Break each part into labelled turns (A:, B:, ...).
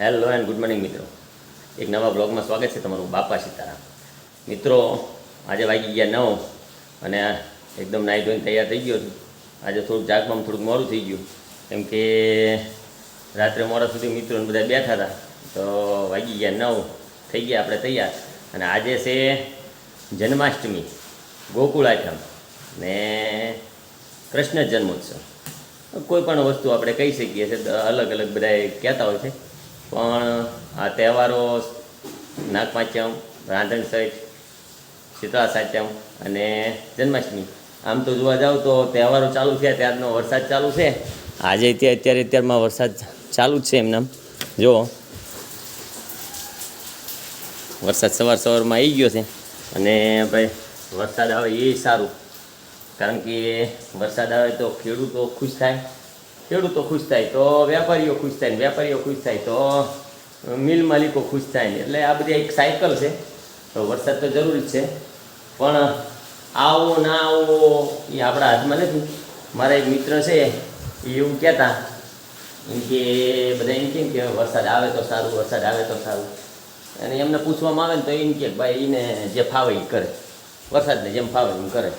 A: Hello and good morning મિત્રો. એક નવા બ્લોગમાં સ્વાગત છે તમારું બાપા સીતારામ. મિત્રો, આજે વાગી ગયા નવ અને એકદમ નાહી ધોઈને તૈયાર થઈ ગયો છું. આજે થોડુંક જાગવામાં થોડુંક મોડું થઈ ગયું. કેમ કે રાત્રે મોડા સુધી મિત્રોને બધા બેઠા હતા. તો વાગી ગયા નવ, થઈ ગયા આપણે તૈયાર. અને આજે છે જન્માષ્ટમી ગોકુળ આઠમ ને કૃષ્ણ જન્મોત્સવ. કોઈ પણ વસ્તુ આપણે કહી શકીએ છીએ અલગ અલગ બધાએ કહેતા હોય છે. પણ આ તહેવારો નાગપાંચમ રાંધણ સહિત, શીતળા સાચમ અને જન્માષ્ટમી. આમ તો જોવા જાવ તો તહેવારો ચાલુ થયા ત્યારનો વરસાદ ચાલુ છે. આજે ત્યાં અત્યારે અત્યારમાં વરસાદ ચાલુ જ છે એમનામ જો, વરસાદ સવાર સવારમાં આવી ગયો છે અને ભાઈ, વરસાદ આવે એ સારું. કારણ કે વરસાદ આવે તો ખેડૂતો ખુશ થાય. ખેડૂતો ખુશ થાય તો વેપારીઓ ખુશ થાય ને વેપારીઓ ખુશ થાય તો મિલ માલિકો ખુશ થાય ને એટલે આ બધી એક સાયકલ છે. તો વરસાદ તો જરૂરી છે. પણ આવો ના આવો એ આપણા હાથમાં નથી. મારા એક મિત્ર છે, એ એવું કહેતા કે બધા એમ કેમ કે વરસાદ આવે તો સારું, વરસાદ આવે તો સારું. અને એમને પૂછવામાં આવે ને તો એમ કે ભાઈ એને જે ફાવે એ કરે. વરસાદને જેમ ફાવે એમ કરે.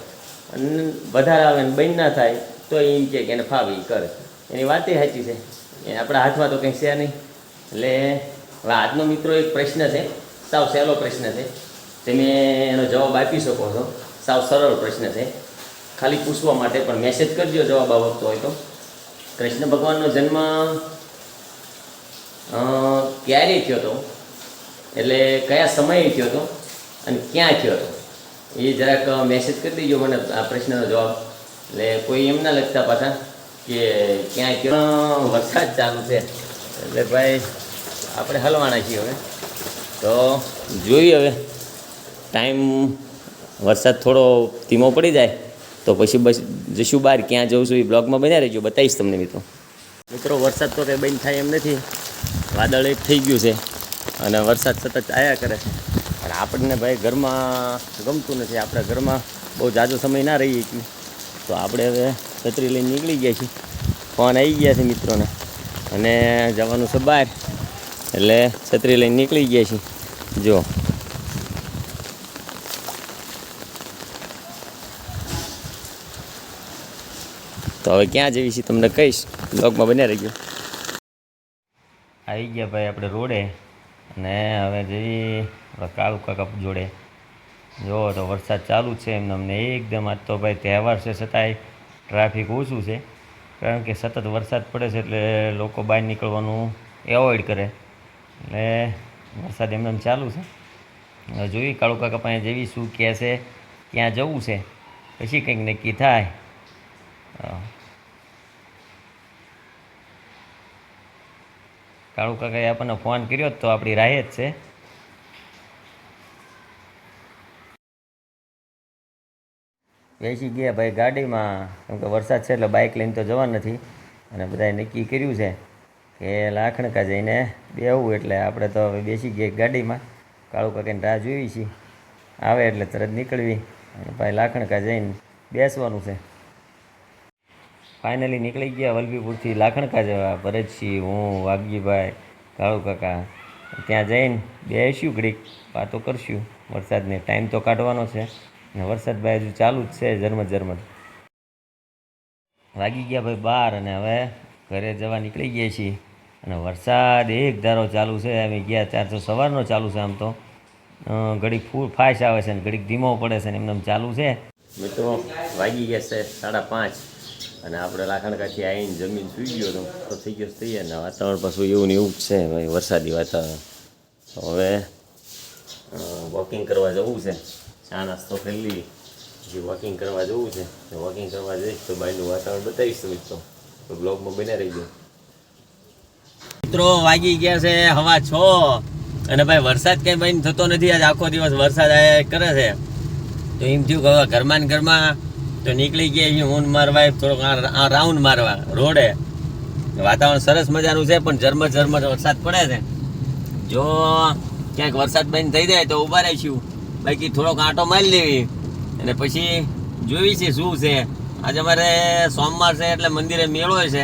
A: અને વધારે આવે ને બંધ ના થાય તો એમ કે એને ફાવે એ કરે. એની વાત એ સાચી છે. એ આપણા હાથમાં તો કંઈ છે નહીં. એટલે હવે આજનો મિત્રો એક પ્રશ્ન છે. સાવ સહેલો પ્રશ્ન છે. તમે એનો જવાબ આપી શકો છો. સાવ સરળ પ્રશ્ન છે. ખાલી પૂછવા માટે પણ મેસેજ કરજો જવાબ આવતો હોય તો. કૃષ્ણ ભગવાનનો જન્મ ક્યારે થયો હતો? એટલે કયા સમયે થયો હતો? અને ક્યાં થયો હતો? એ જરાક મેસેજ કરી દેજો મને આ પ્રશ્નનો જવાબ. એટલે કોઈ એમ ના લખતા પાછા. કે ક્યાં ક્યાં વરસાદ ચાલુ છે. એટલે ભાઈ, આપણે હલવાના છીએ હવે. તો જોઈએ હવે. ટાઈમ વરસાદ થોડો ધીમો પડી જાય, તો પછી બસ જશું બહાર. ક્યાં જવું છું એ બ્લોગમાં બન્યા રહેજો. બતાવીશ તમને મિત્રો. મિત્રો, વરસાદ તો કંઈ બંધ થાય એમ નથી. વાદળ એક થઈ ગયું છે અને વરસાદ સતત આવ્યા કરે છે. અને આપણને ભાઈ ઘરમાં ગમતું નથી. આપણે ઘરમાં બહુ જાજો સમય ના રહીએ છીએ. તો આપણે હવે છત્રી લઈને નીકળી ગયા છીએ. ફોન આવી ગયા છે મિત્રોને. અને જવાનું છે બહાર. એટલે છત્રી લઈને નીકળી ગયા છીએ. જો. તો હવે ક્યાં જવી છે તમને કહીશ. બ્લોગમાં બન્યા રહી ગયો આવી ગયા ભાઈ આપણે રોડે. અને હવે જઈએ કાળુ કાકા જોડે. જો તો વરસાદ ચાલુ છે એમને અમને એકદમ આજ તો ભાઈ તહેવાર છે છતાંય ટ્રાફિક ઓછું છે, કારણ કે સતત વરસાદ પડે છે એટલે લોકો બહાર નીકળવાનું એવોઇડ કરે. એટલે વરસાદ એમને એમ ચાલુ છે. હવે જોઈએ કાળુ કાકા પાસે જેવી શું કહે છે, ક્યાં જવું છે, પછી કંઈક નક્કી થાય. કાળુ કાકાએ આપણને ફોન કર્યો તો આપણી રાહે જ છે. બેસી ગયા ભાઈ ગાડીમાં, કેમ કે વરસાદ છે એટલે બાઇક લઈને તો જવા નથી. અને બધાએ નક્કી કર્યું છે કે લાખણકા જઈને બેહવું એટલે આપણે તો હવે બેસી ગયા ગાડીમાં. કાળુ કાકીને રાહ જોઈ છીએ આવે એટલે તરત નીકળવી. અને ભાઈ લાખણકા જઈને બેસવાનું છે. ફાઇનલી નીકળી ગયા વલભીપુરથી. લાખણકા જવા ભરતસિંહ હું વાઘજીભાઈ કાળુ કાકા. ત્યાં જઈને બેસ્યું ઘડીક, વાતો કરશું. વરસાદને ટાઈમ તો કાઢવાનો છે. વરસાદ ભાઈ હજુ ચાલુ જ છે ઝરમર ઝરમર વાગી ગયા ભાઈ બાર અને હવે ઘરે જવા નીકળી ગયા છીએ. અને વરસાદ એક ધારો ચાલુ છે, અમે ગયા ત્યાર તો સવારનો ચાલુ છે આમ તો. ઘડીક ફૂલ ફાશ આવે છે ને ઘડીક ધીમો પડે છે ને એમને એમ ચાલુ છે. મિત્રો, વાગી ગયા છે સાડા પાંચ અને આપણે લાખણકાથી આવીને જમીન સુઈ ગયો હતો તો થઈ ગયો થઈ ને વાતાવરણ પાછું એવું ને એવું જ છે ભાઈ, વરસાદી વાતાવરણ. હવે વોકિંગ કરવા જવું છે. ચા નાસ્તો કરી લઈએ જે વોકિંગ કરવા જવું છે, તો વોકિંગ કરવા જઈશ તો બહારનું વાતાવરણ બતાવીશ તો મિત્રો. તો બ્લોગમાં બન્યા રહી ગયો મિત્રો વાગી ગયા છે હવા છ અને ભાઈ વરસાદ કંઈ ભાઈ થતો નથી, આજ આખો દિવસ વરસાદ કરે છે. તો એમ થયું કે હવે ઘરમાં ને ઘરમાં તો નીકળી ગયા અહીં હું મારવા થોડોક રાઉન્ડ મારવા, રોડે. વાતાવરણ સરસ મજાનું છે, પણ ઝરમર ઝરમર વરસાદ પડે છે. જો ક્યાંક વરસાદ બંધ થઈ જાય તો ઊભા રહીશું. બાકી થોડોક આંટો મારી લેવી. અને પછી જોઈ છે શું છે. આજે અમારે સોમવાર છે એટલે મંદિરે મેળો છે.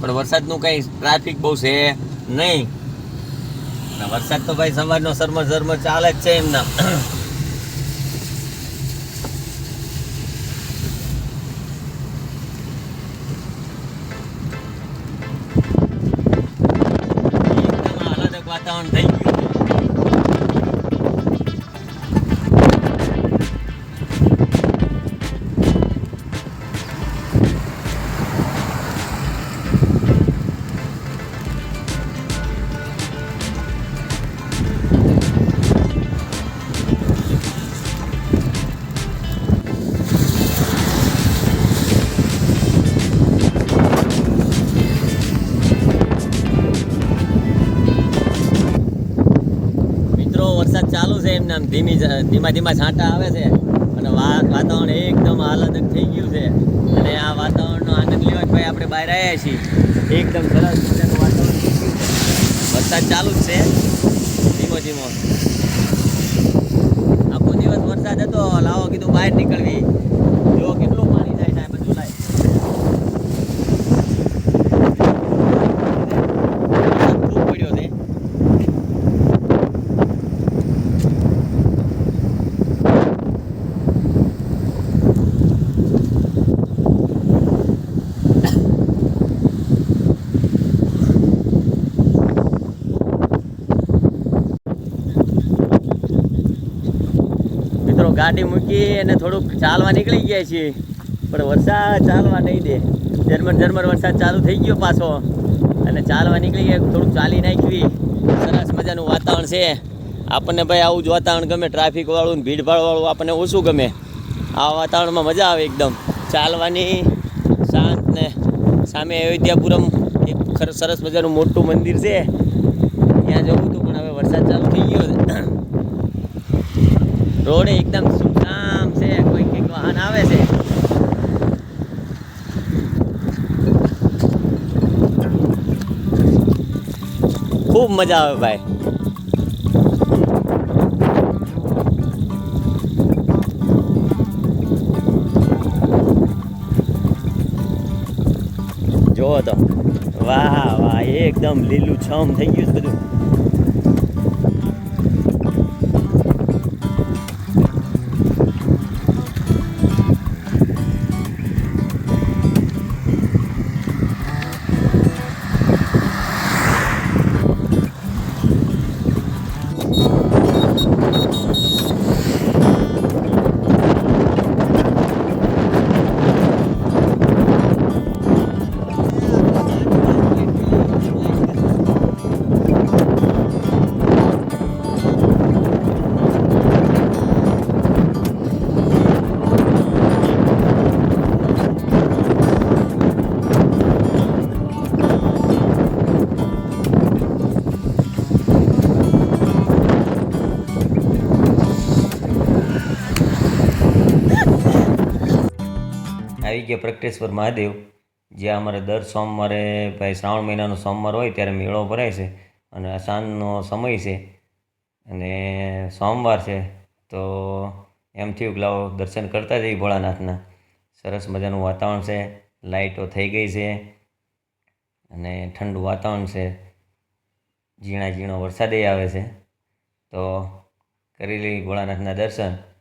A: પણ વરસાદનું કંઈ ટ્રાફિક બહુ છે નહીં. વરસાદ તો ભાઈ સમાજનો સરમર ઝરમર ચાલે જ છે એમના. ચાલુ છે એમને આમ ધીમી ધીમા ધીમા છાંટા આવે છે. અને વાતાવરણ એકદમ આહલાદક થઈ ગયું છે. અને આ વાતાવરણનો આનંદ લેવા ભાઈ આપણે બહાર આવ્યા છીએ. એકદમ સરસ મજાનું વાતાવરણ વરસાદ ચાલુ જ છે. ધીમો ધીમો. આખો દિવસ વરસાદ હતો, લાવો કીધું બહાર નીકળવી જો કેટલું પાણી જાય છે આ બધું લાય વરસાદ ખૂબ પડ્યો છે મિત્રો ગાડી મૂકી અને થોડુંક ચાલવા નીકળી ગયા છીએ. પણ વરસાદ ચાલવા નહીં દે. ઝરમર ઝરમર વરસાદ ચાલુ થઈ ગયો પાછો. અને ચાલવા નીકળી ગયા, થોડુંક ચાલી નાખવી સરસ મજાનું વાતાવરણ છે. આપણને ભાઈ આવું જ વાતાવરણ ગમે ટ્રાફિક વાળું ને આપણને ઓછું ગમે. આ વાતાવરણમાં મજા આવે એકદમ. ચાલવાની શાંત ને સામે અયોધ્યાપુરમ એક સરસ મજાનું મોટું મંદિર છે. ત્યાં જવું હતું, પણ હવે વરસાદ ચાલુ થઈ ગયો રોડ એકદમ સુમસામ છે. કોઈ કંઈક વાહન આવે છે. ખૂબ મજા આવે ભાઈ. જોવો તો. વાહ વાહ એકદમ લીલું છમ થઈ ગયું છે બધું. આવી ગયા પ્રગટેશ્વર મહાદેવ. જ્યાં અમારે દર સોમવારે ભાઈ શ્રાવણ મહિનાનો સોમવાર હોય ત્યારે મેળો ભરાય છે અને સાંજનો સમય છે અને સોમવાર છે તો એમ થયું કે લાવો દર્શન કરતા જઈએ ભોળાનાથના. સરસ મજાનું વાતાવરણ છે લાઇટો થઈ ગઈ છે અને ઠંડુ વાતાવરણ છે. ઝીણા ઝીણો વરસાદે આવે છે. તો કરી લઈ ભોળાનાથના દર્શન.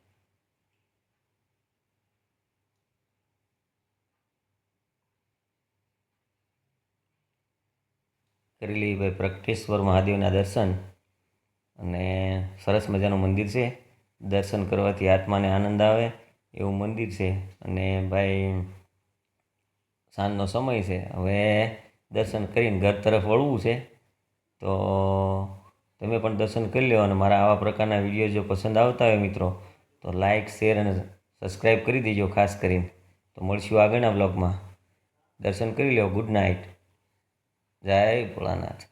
A: કરી લઈએ ભાઈ પ્રગટેશ્વર મહાદેવના દર્શન અને સરસ મજાનું મંદિર છે. દર્શન કરવાથી આત્માને આનંદ આવે એવું મંદિર છે અને ભાઈ સાંજનો સમય છે. હવે દર્શન કરીને ઘર તરફ વળવું છે. તો તમે પણ દર્શન કરી લો અને મારા આવા પ્રકારના વીડિયો જો પસંદ આવતા હોય મિત્રો, તો લાઇક શેર અને સબસ્ક્રાઈબ કરી દેજો ખાસ કરીને. તો મળશું આગળના બ્લોગમાં. દર્શન કરી લો ગુડ નાઇટ. જય ભોળાનાથ.